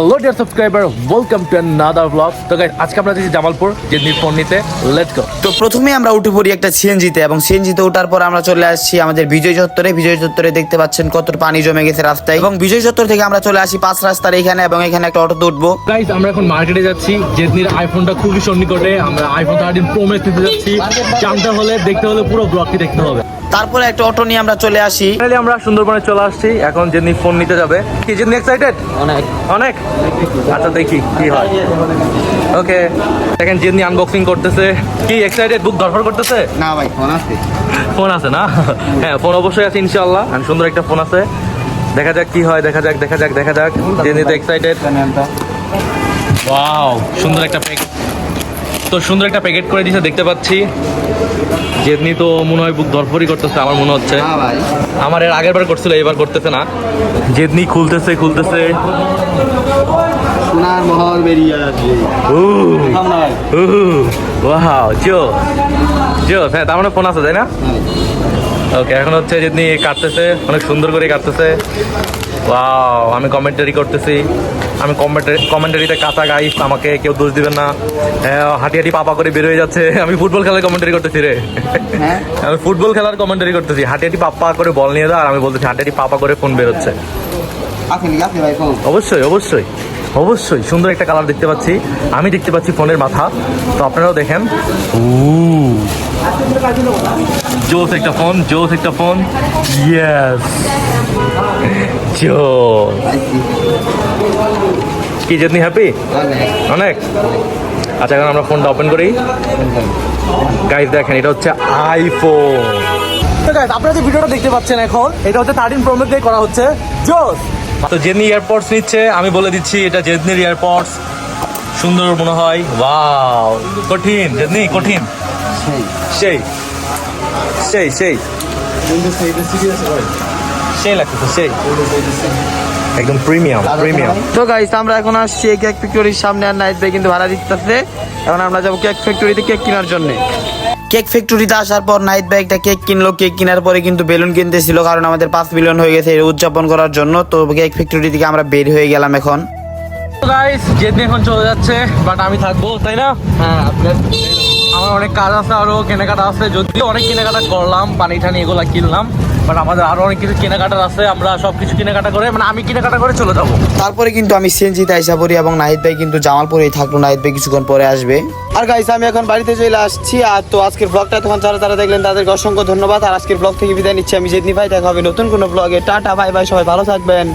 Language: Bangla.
Hello dear subscriber welcome to another vlog. তো গাইস আজকে আমরা যাচ্ছি জামালপুর জেদনির ফোন নিতে। লেটস গো তো প্রথমে আমরা উঠে পড়ি একটা সিএনজিতে এবং সিএনজিতে ওঠার পর আমরা চলে আসছি আমাদের বিজয় চত্বরে। বিজয় চত্বরে দেখতে পাচ্ছেন কত পানি জমে গেছে রাস্তায়। এবং বিজয় চত্বর থেকে আমরা চলে আসি পাঁচ রাস্তার এখানে এবং এখানে একটা অটোতে উঠবো। গাইস আমরা এখন মার্কেটে যাচ্ছি। জেদনির আইফোনটা খুবই সন্নিকটে। আমরা আইফোন থার্টিন প্রো ম্যাক্স নিতে যাচ্ছি। জানতে হলে দেখতে হলে পুরো ব্লগটি দেখতে হবে। তারপরে একটা অটো নিয়ে আমরা চলে আসি। ফাইনালি আমরা সুন্দরবনে চলে আসছি। এখন জেদনি ফোন নিতে যাবে। কি জেদনি এক্সাইটেড অনেক। অনেক? আচ্ছা দেখি কি হয়। ওকে দেখেন জেদনি আনবক্সিং করতেছে। কি এক্সাইটেড বুক ধরফর করতেছে? না ভাই ফোন আছে। ফোন আছে না? হ্যাঁ ফোন অবশ্যই আছে ইনশাআল্লাহ। সুন্দর একটা ফোন আছে। দেখা যাক কি হয় দেখা যাক দেখা যাক দেখা যাক। জেনি তো এক্সাইটেড ওয়াও সুন্দর একটা প্যাকেট তো সুন্দর একটা প্যাকেট করে দিয়েছে দেখতে পাচ্ছি। জেদনি তো মনে হয় বুক ধরফরই করতেছে আমার মনে হচ্ছে। আমার এর আগের বার করছিল এবার করতেছে না। জেদনি খুলতেছে খুলতেছে। সোনার মহল বেরিয়ে আসবে। ওয়াও জো। জো হ্যাঁ তার মানে ফোন আছে তাই না? ওকে এখন হচ্ছে যেদিন কাটতেছে অনেক সুন্দর করে কাটতেছে। ওয়াও আমি কমেন্টারি করতেছি। আমি কমেন্টারি কমেন্টারিতে কাঁচা গাইস আমাকে কেউ দোষ দিবেন না। হ্যাঁ, হাঁটি হাঁটি পাপা করে বের হয়ে যাচ্ছে। আমি ফুটবল খেলার কমেন্টারি করতেছি রে। হ্যাঁ? আমি ফুটবল খেলার কমেন্টারি করতেছি। হাঁটি হাঁটি পাপা করে বল নিয়ে দাও আর আমি বলতেছি হাঁটি হাঁটি পাপা করে ফোন বেরোচ্ছে। অবশ্যই অবশ্যই অবশ্যই। সুন্দর একটা কালার দেখতে পাচ্ছি। আমি দেখতে পাচ্ছি ফোনের মাথা। তো আপনারাও দেখেন। জোস একটা ফোন জোস একটা ফোন ইয়েস কি যেতনি হ্যাপি অনেক। আচ্ছা এখন আমরা ফোনটা ওপেন করি। গাইজ দেখেন এটা হচ্ছে আইফোন তো গাইজ আপনারা যে ভিডিওটা দেখতে পাচ্ছেন এখন এটা হচ্ছে থার্টিন প্রো দিয়ে করা হচ্ছে। জোস! তো জেদনি এয়ারপডস নিচ্ছে আমি বলে দিচ্ছি এটা জেদনির এয়ারপডস সুন্দর মনে হয়। ওয়াও কঠিন জেদনি কঠিন। সেই। সেই। সেই সেই। লাগতেছে সেই। একদম প্রিমিয়াম প্রিমিয়াম তো গাইস আমরা এখন আসছি এই কেক ফ্যাক্টরির সামনে আর নাইট ভাই কিন্তু ভাড়া দিতেছে। এখন আমরা যাব কেক ফ্যাক্টরিতে কেক কেনার জন্য। কেক ফ্যাক্টরিতে আসার পর নাইট ভাই একটা কেক কিনলো কেক কেনার পরে কিন্তু বেলুন কিনতেছিল কারণ আমাদের পাঁচ মিলিয়ন হয়ে গেছে উদযাপন করার জন্য। তো কেক ফ্যাক্টরি থেকে আমরা বের হয়ে গেলাম এখন। গাইস জেদনি এখন চলে যাচ্ছে বাট আমি থাকব তাই না? হ্যাঁ আমার অনেক কাজ আছে আরও কেনাকাটা আছে যদিও অনেক কেনাকাটা করলাম পানি টানি এগুলো কিনলাম। বাট আমাদের আরও অনেক কিছু কেনাকাটার আছে, আমরা সব কিছু কেনাকাটা করে মানে আমি কেনাকাটা করে চলে যাব। তারপরে কিন্তু আমি সিএনজিতে আইসা পড়ি এবং নাহিদ ভাই কিন্তু জামালপুরেই থাকল, নাহিদ ভাই কিছুক্ষণ পরে আসবে। আর গাইস আমি এখন বাড়িতে চলে আসছি, আর তো আজকের ব্লগটা তখন যারা যারা দেখলেন তাদেরকে অসংখ্য ধন্যবাদ। আর আজকের ব্লগ থেকে বিদায় নিচ্ছি, আমি জেদনি ভাই, দেখা হবে নতুন কোনো ব্লগে টাটা বাই ভাই সবাই ভালো থাকবেন।